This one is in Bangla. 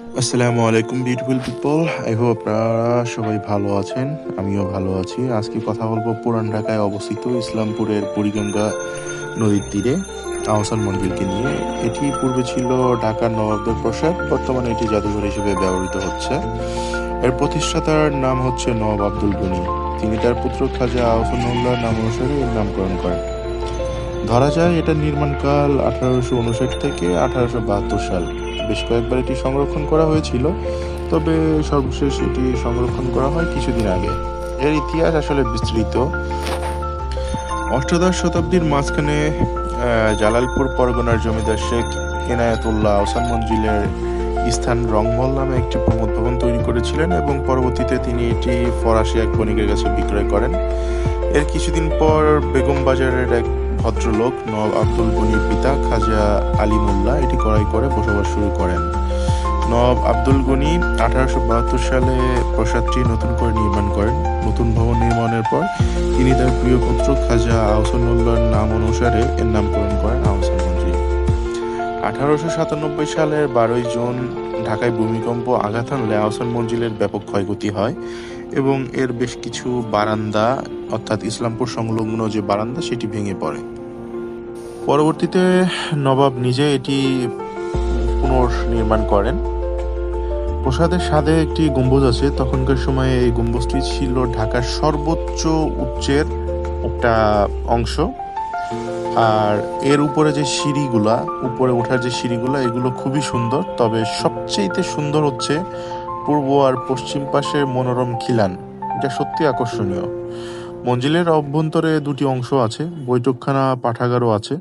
আসসালামু আলাইকুম বিউটিফুল পিপল আই হোপ আপনারা সবাই ভালো আছেন, আমিও ভালো আছি। আজকে কথা বলব পুরান ঢাকায় অবস্থিত ইসলামপুরের বুড়িগঙ্গা নদীর তীরে আহসান মন্দিরকে নিয়ে। এটি পূর্বে ছিল ঢাকার নবাবদের প্রসাদ, বর্তমানে এটি জাদুঘর হিসেবে ব্যবহৃত হচ্ছে। এর প্রতিষ্ঠাতার নাম হচ্ছে নবাব আব্দুল গনি। তিনি তার পুত্র খাজা আহসানুল্লাহ নাম অনুসারে এর নামকরণ করেন। ধরা যায় এটার নির্মাণকাল আঠারোশো উনষাট থেকে আঠারোশো বাহাত্তর সাল। বেশ কয়েকবার এটি সংরক্ষণ করা হয়েছিল, তবে সর্বশেষ এটি সংরক্ষণ করা হয় কিছুদিন আগে। এর ইতিহাস আসলে বিস্তৃত। অষ্টাদশ শতাব্দীর মাঝখানে জালালপুর পরগনার জমিদার শেখ এনায়েতুল্লাহ আহসান মঞ্জিলের স্থান রংমল নামে একটি প্রমোদ ভবন তৈরি করেছিলেন এবং পরবর্তীতে তিনি এটি ফরাসি এক বণিকের কাছে বিক্রয় করেন। এর কিছুদিন পর বেগম বাজারের এক ভদ্রলোক নবাব আব্দুল গনির পিতা খাজা আলী মোল্লা এটি ক্রয় করে বসবাস শুরু করেন। নব আব্দুল গনি আঠারোশো বাহাত্তর সালে প্রাসাদটি নতুন করে নির্মাণ করেন। নতুন ভবন নির্মাণের পর তিনি তার প্রিয় পুত্র খাজা আহসানুল্লাহর নাম অনুসারে এর নামকরণ করেন আহসান আঠারোশো সাতানব্বই সালের বারোই জুন ঢাকায় ভূমিকম্প, আঘাত হানলে আহসান মঞ্জিলের ব্যাপক ক্ষয়ক্ষতি হয় এবং এর বেশ কিছু বারান্দা, অর্থাৎ ইসলামপুর সংলগ্ন যে বারান্দা, সেটি ভেঙে পড়ে। পরবর্তীতে নবাব নিজে এটি পুনর্নির্মাণ করেন। প্রসাদের সাথে একটি গম্বুজ আছে। তখনকার সময়ে এই গম্বুজটি ছিল ঢাকার সর্বোচ্চ উচ্চের একটা অংশ। আর এর উপরে যে সিঁড়িগুলা, উপরে ওঠার যে সিঁড়িগুলা, এগুলো খুবই সুন্দর। তবে সবচেয়েতে সুন্দর হচ্ছে পূর্ব আর পশ্চিম পাশের মনোরম খিলান। এটা সত্যি আকর্ষণীয়। মঞ্জিলের অভ্যন্তরে দুটি অংশ আছে, বৈঠকখানা পাঠাগারও আছে।